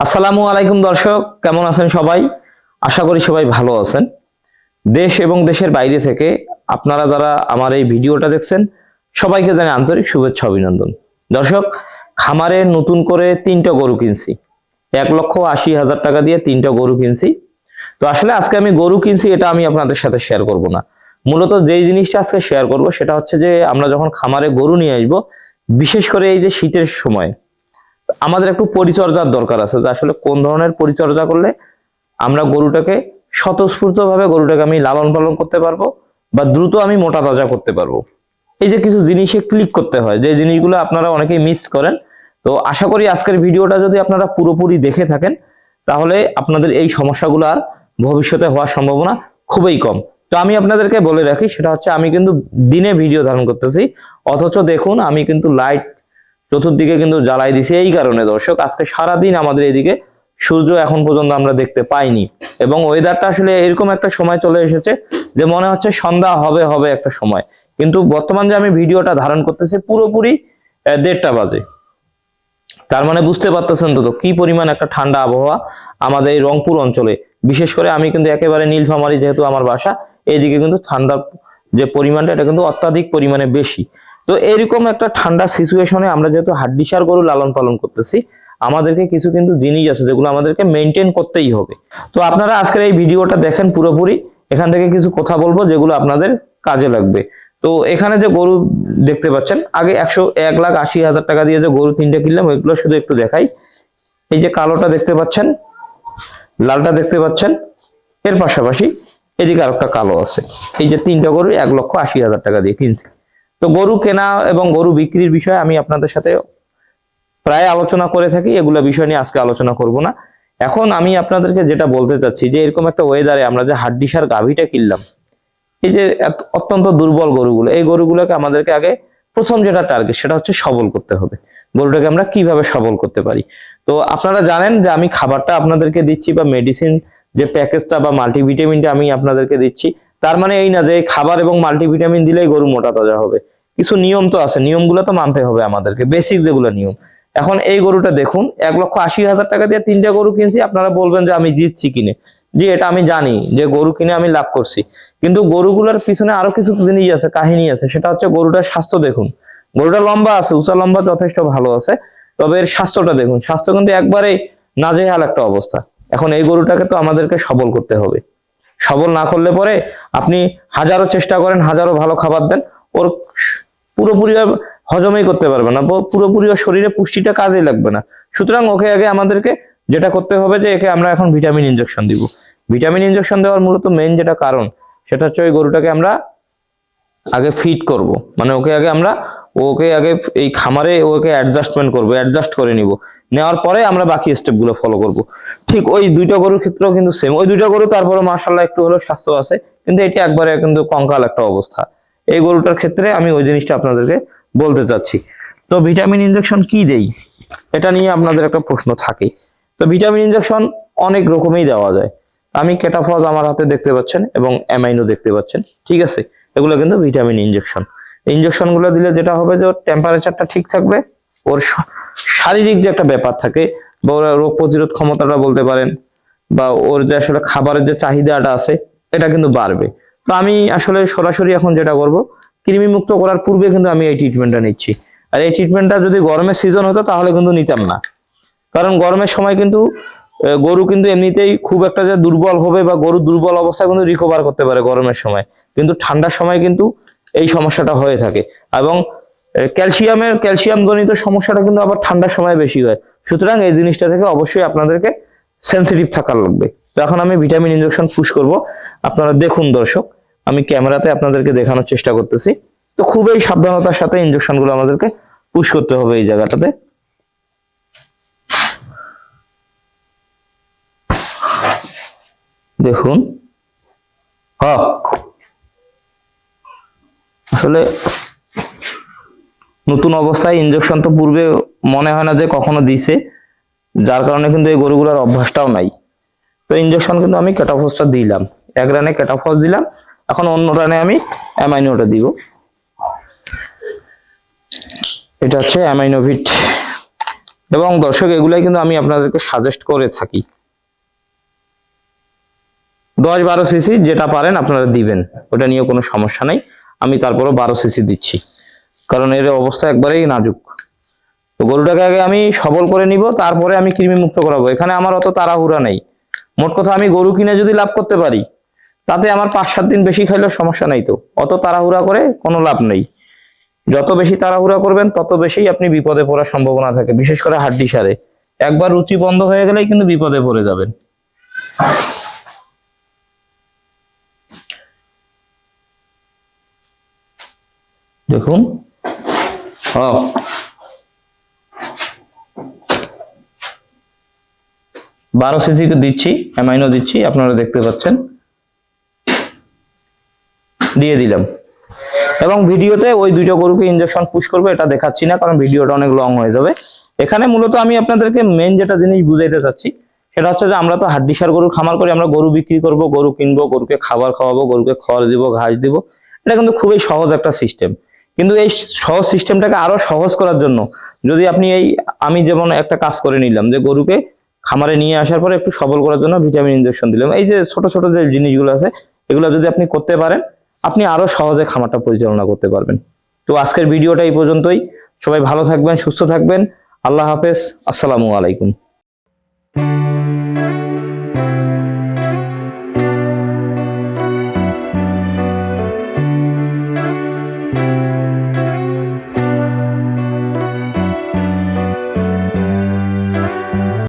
আসসালামু আলাইকুম দর্শক, কেমন আছেন সবাই? আশা করি সবাই ভালো আছেন। দেশ এবং দেশের বাইরে থেকে আপনারা যারা আমার এই ভিডিওটা দেখছেন, সবাইকে জানাই আন্তরিক শুভেচ্ছা অভিনন্দন। দর্শক, খামারে নতুন করে তিনটা গরু কিনছি। এক লক্ষ আশি হাজার টাকা দিয়ে তিনটা গরু কিনছি। তো আসলে আজকে আমি গরু কিনছি, এটা আমি আপনাদের সাথে শেয়ার করব না। মূলত যেই জিনিসটা আজকে শেয়ার করব, সেটা হচ্ছে যে আমরা যখন খামারে গরু নিয়ে আসব, বিশেষ করে এই যে শীতের সময় আমাদের একটু পরিচর্যার দরকার আছে যে আসলে কোন ধরনের পরিচর্যা করলে আমরা গরুটাকে স্বতঃস্ফূর্ত ভাবে গরুটাকে আমি লালন পালন করতে পারব বা দ্রুত আমি মোটা তাজা করতে পারব। এই যে কিছু জিনিসে ক্লিক করতে হয়, যে জিনিসগুলো আপনারা অনেকেই মিস করেন। তো আশা করি আজকের ভিডিওটা যদি আপনারা পুরোপুরি দেখে থাকেন, তাহলে আপনাদের এই সমস্যাগুলো আর ভবিষ্যতে হওয়ার সম্ভাবনা খুবই কম। তো আমি আপনাদেরকে বলে রাখি, সেটা হচ্ছে আমি কিন্তু দিনে ভিডিও ধারণ করতেছি, অথচ দেখুন আমি কিন্তু লাইট চতুর্দিকে কিন্তু জ্বালাই দিছি এই কারণে, দর্শক। আজকে সারাদিন আমাদের এদিকে সূর্য এখন পর্যন্ত আমরা দেখতে পাইনি। এবং ওয়েদারটা আসলে এরকম একটা সময় চলে এসেছে যে মনে হচ্ছে সন্ধ্যা হবে হবে একটা সময়। কিন্তু বর্তমান যে আমি ভিডিওটা ধারণ করতেছি পুরোপুরি দেড়টা বাজে। তার মানে বুঝতে পারতেছেন তো তো কি পরিমাণ একটা ঠান্ডা আবহাওয়া আমাদের এই রংপুর অঞ্চলে। বিশেষ করে আমি কিন্তু একেবারে নীলফামারি যেহেতু আমার বাসা এইদিকে কিন্তু ঠান্ডার যে পরিমাণটা, এটা কিন্তু অত্যাধিক পরিমাণে বেশি। তো এরকম একটা ঠান্ডা সিচুয়েশনে আমরা যেহেতু হাড্ডিসার গরু লালন পালন করতেছি, আমাদেরকে কিছু কিন্তু জিনিস আছে যেগুলো আমাদেরকে মেনটেন করতেই হবে। তো আপনারা আজকের এই ভিডিওটা দেখেন পুরোপুরি, এখান থেকে কিছু কথা বলব যেগুলো আপনাদের কাজে লাগবে। তো এখানে যে গরু দেখতে পাচ্ছেন, আগে একশো এক লাখ আশি হাজার টাকা দিয়ে যে গরু তিনটে কিনলাম, ওইগুলো শুধু একটু দেখাই। এই যে কালোটা দেখতে পাচ্ছেন, লালটা দেখতে পাচ্ছেন, এর পাশাপাশি এদিকে আরেকটা কালো আছে। এই যে তিনটা গরু এক লক্ষ আশি হাজার টাকা দিয়ে কিনছি। তো গরু কেনা এবং গরু বিক্রির বিষয়ে আমি আপনাদের সাথে প্রায় আলোচনা করে থাকি, এগুলো বিষয় নিয়ে আজকে আলোচনা করব না। এখন আমি আপনাদেরকে যেটা বলতে চাচ্ছি, যে এরকম একটা ওয়েদারে আমরা যে হাড্ডিসার গাভীটা কিনলাম, এই যে অত্যন্ত দুর্বল গরুগুলো, এই গরুগুলোকে আমাদেরকে আগে প্রথম যেটা টার্গেট সেটা হচ্ছে সবল করতে হবে। গরুটাকে আমরা কীভাবে সবল করতে পারি? তো আপনারা জানেন যে আমি খাবারটা আপনাদেরকে দিচ্ছি বা মেডিসিন যে প্যাকেজটা বা মাল্টিভিটামিনটা আমি আপনাদেরকে দিচ্ছি তার মানে এই না যে খাবার এবং মাল্টিভিটামিন দিলেই গরু মোটা তাজা হবে। কিছু নিয়ম তো আছে, নিয়মগুলো তো মানতে হবে আমাদেরকে বেসিক যেগুলো নিয়ম। এখন এই গরুটা দেখুন, এক লক্ষ আশি হাজার টাকা দিয়ে তিনটা গরু কিনছি, আপনারা বলবেন যে আমি জিতছি কিনে। জি, এটা আমি জানি যে গরু কিনে আমি লাভ করছি। কিন্তু গরুগুলোর পিছনে আরও কিছু জিনিস আছে, কাহিনী আছে, সেটা হচ্ছে গরুটার স্বাস্থ্য দেখুন। গরুটা লম্বা আছে, উঁচা লম্বা যথেষ্ট ভালো আছে, তবে এর স্বাস্থ্যটা দেখুন। স্বাস্থ্য কিন্তু একবারে নাজেহাল একটা অবস্থা। এখন এই গরুটাকে তো আমাদেরকে সবল করতে হবে। সবল না করলে পরে আপনি হাজারো চেষ্টা করেন, হাজারো ভালো খাবার দেন, ওর পুরোপুরি হজমই করতে পারবে না পুরোপুরি ওর শরীরে পুষ্টিটা কাজে লাগবে না। সুতরাং ওকে আগে আমাদেরকে যেটা করতে হবে যে একে আমরা এখন ভিটামিন ইনজেকশন দিব। ভিটামিন ইনজেকশন দেওয়ার মূলত মেইন যেটা কারণ, সেটা হচ্ছে ওই গরুটাকে আমরা আগে ফিট করব। মানে ওকে আগে আমরা ওকে আগে এই খামারে ওকে অ্যাডজাস্টমেন্ট করব অ্যাডজাস্ট করে নিব। নেওয়ার পরে আমরা বাকি স্টেপগুলো ফলো করব। ঠিক ওই দুইটা গরুর ক্ষেত্রেও কিন্তু সেম ওই দুইটা গরু তারপরে মার্শাল্লাহ একটু হলেও স্বাস্থ্য আছে, কিন্তু এটি একবারে কিন্তু কঙ্কাল একটা অবস্থা। এই গরুটার ক্ষেত্রে আমি ওই জিনিসটা আপনাদেরকে বলতে চাচ্ছি। তো ভিটামিন ইনজেকশন কি দেই? এটা নিয়ে আপনাদের একটা প্রশ্ন থাকে তো ভিটামিন ইনজেকশন অনেক রকমই দেওয়া যায়। আমি কেটাফজ আমার হাতে দেখতে পাচ্ছেন এবং অ্যামাইনো দেখতে পাচ্ছেন। ঠিক আছে? এগুলো কিন্তু ভিটামিন ইনজেকশন ইনজেকশনগুলো দিলে যেটা হবে যে ওর টেম্পারেচারটা ঠিক থাকবে, ওর শারীরিক যে একটা ব্যাপার থাকে বা রোগ প্রতিরোধ ক্ষমতাটা বলতে পারেন বা ওর যে আসলে খাবারের যে চাহিদাটা আছে, এটা কিন্তু বাড়বে। তো আমি আসলে সরাসরি এখন যেটা করব, কৃমি মুক্ত করার পূর্বে কিন্তু আমি এই ট্রিটমেন্টটা নিচ্ছি। আর এই ট্রিটমেন্টটা যদি গরমের সিজন হতো তাহলে কিন্তু নিতাম না। কারণ গরমের সময় কিন্তু গরু কিন্তু এমনিতেই খুব একটা যে দুর্বল হবে বা গরু দুর্বল অবস্থা কিন্তু রিকভার করতে পারে গরমের সময়। কিন্তু ঠান্ডার সময় কিন্তু এই সমস্যাটা হয়ে থাকে। এবং ক্যালসিয়ামের, ক্যালসিয়াম জনিত সমস্যাটা কিন্তু আবার ঠান্ডার সময় বেশি হয়। সুতরাং এই জিনিসটা থেকে অবশ্যই আপনাদেরকে সেন্সিটিভ থাকার লাগবে। তো এখন আমি ভিটামিন ইনজেকশন পুশ করব। আপনারা দেখুন দর্শক, আমি ক্যামেরাতে আপনাদেরকে দেখানোর চেষ্টা করতেছি। তো খুবই সাবধানতার সাথে ইনজেকশনগুলো আমাদেরকে পুশ করতে হবে এই জায়গাটাতে। দেখুন। হ্যাঁ আসলে নতুন অবস্থায় ইনজেকশন তো পূর্বে মনে হয় না যে কখনো দিছে, যার কারণে কিন্তু এই গরুগুলোর অভ্যাসটাও নাই। তো ইনজেকশন কিন্তু আমি ক্যাটাফসটা দিলাম। এক রানে ক্যাটাফস দিলাম, এখন অন্য রানে আমি অ্যামাইনোটা দিব। এটা হচ্ছে অ্যামাইনোভিট এবং দর্শক, এগুলাই কিন্তু আমি আপনাদেরকে সাজেস্ট করে থাকি। দশ বারো সিসি যেটা পারেন আপনারা দিবেন, ওটা নিয়ে কোনো সমস্যা নাই। আমি তারপরও বারো সিসি দিচ্ছি। কারণ এর অবস্থা একবারেই নাজুক। তো গরুটাকে আগে আমি সবল করে নিব, তারপরে আমি কৃমি মুক্ত করাবো। এখানে আমার অত তাড়াহুড়া নেই। মোট কথা আমি গরু কিনে যদি লাভ করতে পারি, তাতে আমার পাঁচ সাত দিন বেশি খাইলেও সমস্যা নাই তো। অত তাড়াহুড়া করে কোনো লাভ নেই। যত বেশি তাড়াহুড়া করবেন, তত বেশি আপনি বিপদে পড়ার সম্ভাবনা থাকে, বিশেষ করে হাড্ডি সারে। একবার রুচি বন্ধ হয়ে গেলেই কিন্তু বিপদে পড়ে যাবেন। দেখুন। ও বারো সিসি দিচ্ছি অ্যামাইনো দিচ্ছি আপনারা দেখতে পাচ্ছেন। দিয়ে দিলাম। এবং ভিডিওতে ওই দুইটা গরুকে ইনজেকশন পুশ করব এটা দেখাচ্ছি না কারণ ভিডিওটা অনেক লং হয়ে যাবে। এখানে মূলত আমি আপনাদেরকে মেন যেটা জিনিস বুঝাইতে চাচ্ছি সেটা হচ্ছে যে আমরা তো হাড্ডিসার গরু খামার করি আমরা গরু বিক্রি করব গরু কিনবো গরুকে খাবার খাওয়াবো গরুকে খড় দিব ঘাস দিব। এটা কিন্তু খুবই সহজ একটা সিস্টেম কিন্তু এই সহজ সিস্টেমটাকে আরও সহজ করার জন্য যদি আপনি এই, আমি যেমন একটা কাজ করে নিলাম যে গরুকে খামারে নিয়ে আসার পরে একটু সবল করার জন্য ভিটামিন ইনজেকশন দিলাম। এই যে ছোট ছোট যে জিনিসগুলো আছে, এগুলো যদি আপনি করতে পারেন, আপনি আরও সহজে খামারটা পরিচালনা করতে পারবেন। তো আজকের ভিডিওটা এই পর্যন্তই। সবাই ভালো থাকবেন, সুস্থ থাকবেন। আল্লাহ হাফেজ। আসসালামু আলাইকুম।